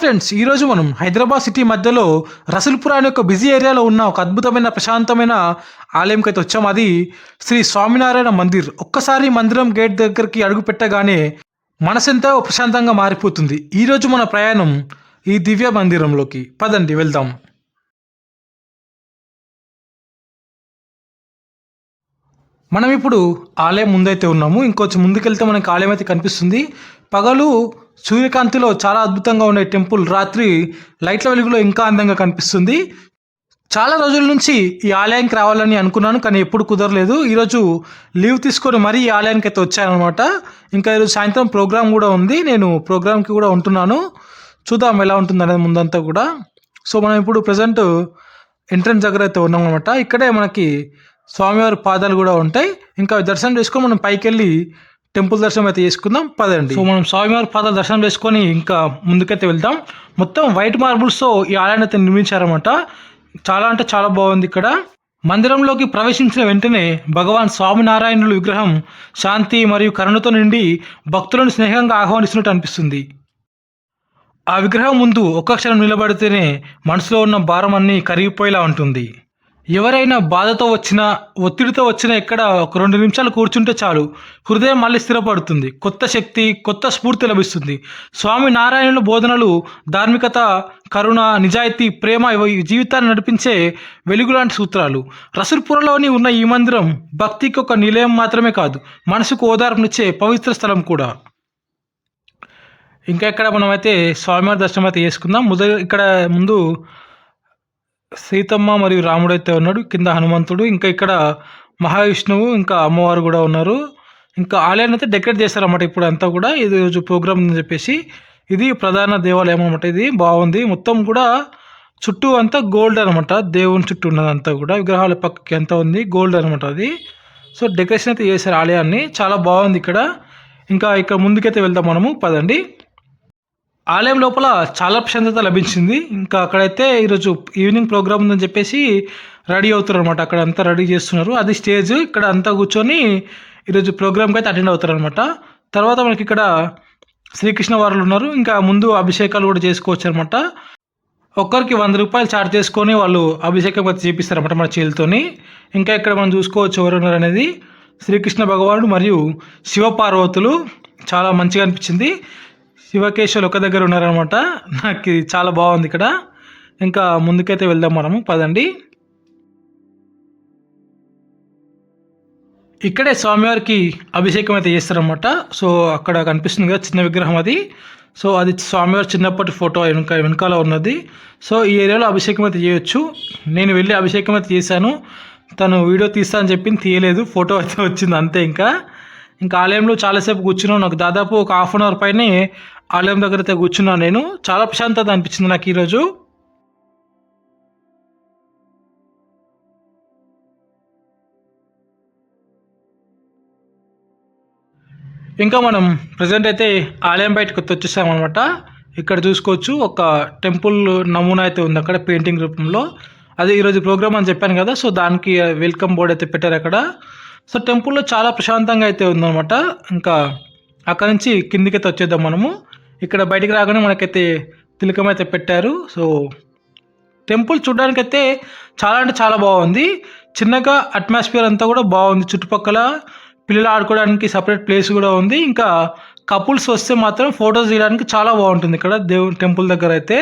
Friends ఈరోజు మనం Hyderabad city మధ్యలో రసూల్పుర అనే ఒక బిజీ ఏరియాలో ఉన్న ఒక అద్భుతమైన ప్రశాంతమైన ఆలయంకి అయితే వచ్చాం. అది శ్రీ స్వామినారాయణ మందిర్. ఒక్కసారి మందిరం గేట్ దగ్గరికి అడుగు పెట్టగానే మనసెంతో ప్రశాంతంగా మారిపోతుంది. ఈరోజు మన ప్రయాణం ఈ దివ్య మందిరంలోకి. పదండి వెళ్దాం. మనం ఇప్పుడు ఆలయం ముందైతే ఉన్నాము. ఇంకొంచెం ముందుకెళ్తే మనకి ఆలయం అయితే కనిపిస్తుంది. పగలు సూర్యకాంతిలో చాలా అద్భుతంగా ఉండే టెంపుల్ రాత్రి లైట్ల వెలుగులో ఇంకా అందంగా కనిపిస్తుంది. చాలా రోజుల నుంచి ఈ ఆలయానికి రావాలని అనుకున్నాను కానీ ఎప్పుడు కుదరలేదు. ఈరోజు లీవ్ తీసుకొని మరీ ఈ ఆలయానికి అయితే వచ్చానమాట ఇంకా ఈరోజు సాయంత్రం ప్రోగ్రామ్ కూడా ఉంది. నేను ప్రోగ్రామ్కి కూడా ఉంటున్నాను. చూద్దాం ఎలా ఉంటుంది అనేది ముందంతా కూడా. సో మనం ఇప్పుడు ప్రజెంట్ ఎంట్రన్స్ దగ్గర అయితే ఉన్నాం అనమాట ఇక్కడే మనకి స్వామివారి పాదాలు కూడా ఉంటాయి. ఇంకా దర్శనం చేసుకొని మనం పైకి వెళ్ళి టెంపుల్ దర్శనం అయితే చేసుకుందాం. పదండి. సో మనం స్వామివారి పాదాలు దర్శనం చేసుకొని ఇంకా ముందుకైతే వెళ్తాం మొత్తం వైట్ మార్బుల్స్తో ఈ ఆలయాన్ని అయితే నిర్మించారన్నమాట. చాలా అంటే చాలా బాగుంది ఇక్కడ. మందిరంలోకి ప్రవేశించిన వెంటనే భగవాన్ స్వామినారాయణుల విగ్రహం శాంతి మరియు కరుణతో నిండి భక్తులను స్నేహంగా ఆహ్వానిస్తున్నట్టు అనిపిస్తుంది. ఆ విగ్రహం ముందు ఒక్క క్షణం నిలబడితేనే మనసులో ఉన్న భారం అన్నీ కరిగిపోయేలా ఉంటుంది. ఎవరైనా బాధతో వచ్చినా ఒత్తిడితో వచ్చినా ఇక్కడ ఒక రెండు నిమిషాలు కూర్చుంటే చాలు. హృదయం మళ్ళీ స్థిరపడుతుంది. కొత్త శక్తి కొత్త స్ఫూర్తి లభిస్తుంది. స్వామి నారాయణుల బోధనలు ధార్మికత కరుణ నిజాయితీ ప్రేమ ఇవి జీవితాన్ని నడిపించే వెలుగు లాంటి సూత్రాలు. రసూల్పురలోని ఉన్న ఈ మందిరం భక్తికి ఒక నిలయం మాత్రమే కాదు మనసుకు ఓదార్పునిచ్చే పవిత్ర స్థలం కూడా. ఇంకా ఇక్కడ మనమైతే స్వామివారి దర్శనం అయితే చేసుకుందాం. మొదలు ఇక్కడ ముందు సీతమ్మ మరియు రాముడు అయితే ఉన్నాడు కింద హనుమంతుడు ఇంకా ఇక్కడ మహావిష్ణువు ఇంకా అమ్మవారు కూడా ఉన్నారు. ఇంకా ఆలయాన్ని అయితే డెకరేట్ చేస్తారన్నమాట ఇప్పుడు అంతా కూడా. ఇది రోజు ప్రోగ్రామ్ అని చెప్పేసి. ఇది ప్రధాన దేవాలయం అనమాట ఇది. బాగుంది. మొత్తం కూడా చుట్టూ అంతా గోల్డ్ అనమాట దేవుని చుట్టూ ఉన్నదంతా కూడా. విగ్రహాల పక్కకి ఎంత ఉంది. గోల్డ్ అనమాట అది. సో డెకరేషన్ అయితే చేశారు ఆలయాన్ని. చాలా బాగుంది ఇక్కడ. ఇంకా ఇక్కడ ముందుకైతే వెళ్దాం మనము. పదండి. ఆలయం లోపల చాలా ప్రశాంతత లభించింది. ఇంకా అక్కడైతే ఈరోజు ఈవినింగ్ ప్రోగ్రామ్ ఉందని చెప్పేసి రెడీ అవుతారు అనమాట అక్కడ అంతా రెడీ చేస్తున్నారు. అది స్టేజ్ ఇక్కడ అంతా కూర్చొని ఈరోజు ప్రోగ్రామ్కి అయితే అటెండ్ అవుతారు అనమాట తర్వాత మనకి ఇక్కడ శ్రీకృష్ణ వారులు ఉన్నారు. ఇంకా ముందు అభిషేకాలు కూడా చేసుకోవచ్చు అనమాట ఒక్కరికి వంద రూపాయలు ఛార్జ్ చేసుకొని వాళ్ళు అభిషేకం అయితే చేపిస్తారన్నమాట మన చేతితోని ఇంకా ఇక్కడ మనం చూసుకోవచ్చు ఎవరు ఉన్నారు అనేది. శ్రీకృష్ణ భగవానుడు మరియు శివపార్వతులు. చాలా మంచిగా అనిపించింది. శివకేశ్వర్ ఒక దగ్గర ఉన్నారనమాట నాకు ఇది చాలా బాగుంది ఇక్కడ. ఇంకా ముందుకైతే వెళ్దాం మనము. పదండి. ఇక్కడే స్వామివారికి అభిషేకం అయితే చేస్తారనమాట సో అక్కడ కనిపిస్తుంది కదా చిన్న విగ్రహం అది. సో అది స్వామివారి చిన్నప్పటి ఫోటో వెనక వెనకాల ఉన్నది. సో ఈ ఏరియాలో అభిషేకం అయితే చేయొచ్చు. నేను వెళ్ళి అభిషేకం అయితే చేశాను. తను వీడియో తీస్తా అని చెప్పింది తీయలేదు. ఫోటో అయితే వచ్చింది అంతే ఇంకా. ఇంకా ఆలయంలో చాలాసేపు కూర్చున్నాను నాకు దాదాపు ఒక హాఫ్ అన్ అవర్ పైనే ఆలయం దగ్గర అయితే కూర్చున్నాను నేను. చాలా ప్రశాంతత అనిపించింది నాకు ఈరోజు. ఇంకా మనం ప్రజెంట్ అయితే ఆలయం బయటకు వచ్చేసామన్నమాట. ఇక్కడ చూసుకోవచ్చు ఒక టెంపుల్ నమూనా అయితే ఉంది అక్కడ పెయింటింగ్ రూపంలో. అది ఈరోజు ప్రోగ్రామ్ అని చెప్పాను కదా సో దానికి వెల్కమ్ బోర్డ్ అయితే పెట్టారు అక్కడ. సో టెంపుల్లో చాలా ప్రశాంతంగా అయితే ఉందన్నమాట. ఇంకా అక్కడ నుంచి కిందికి అయితే వచ్చేద్దాం మనము. ఇక్కడ బయటికి రాగానే మనకైతే తిలకం అయితే పెట్టారు. సో టెంపుల్ చూడడానికైతే చాలా అంటే చాలా బాగుంది. చిన్నగా అట్మాస్ఫియర్ అంతా కూడా బాగుంది. చుట్టుపక్కల పిల్లలు ఆడుకోవడానికి సపరేట్ ప్లేస్ కూడా ఉంది. ఇంకా కపుల్స్ వస్తే మాత్రం ఫొటోస్ తీయడానికి చాలా బాగుంటుంది ఇక్కడ దేవుని టెంపుల్ దగ్గర అయితే.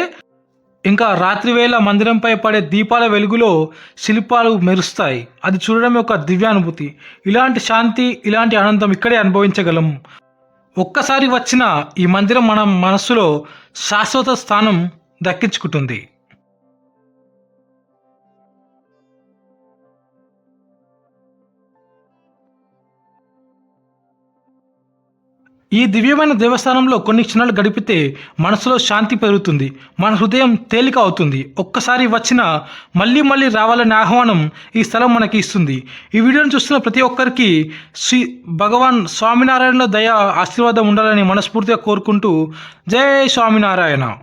ఇంకా రాత్రి వేళ మందిరంపై పడే దీపాల వెలుగులో శిల్పాలు మెరుస్తాయి. అది చూడడం ఒక దివ్యానుభూతి. ఇలాంటి శాంతి ఇలాంటి ఆనందం ఇక్కడే అనుభవించగలం. ఒక్కసారి వచ్చిన ఈ మందిరం మన మనస్సులో శాశ్వత స్థానం దక్కించుకుంటుంది. ఈ దివ్యమైన దేవస్థానంలో కొన్ని క్షణాలు గడిపితే మనసులో శాంతి పెరుగుతుంది. మన హృదయం తేలిక అవుతుంది. ఒక్కసారి వచ్చిన మళ్ళీ మళ్ళీ రావాలనే ఆహ్వానం ఈ స్థలం మనకి ఇస్తుంది. ఈ వీడియోని చూస్తున్న ప్రతి ఒక్కరికి శ్రీ భగవాన్ స్వామినారాయణలో దయ ఆశీర్వాదం ఉండాలని మనస్ఫూర్తిగా కోరుకుంటూ జై స్వామినారాయణ.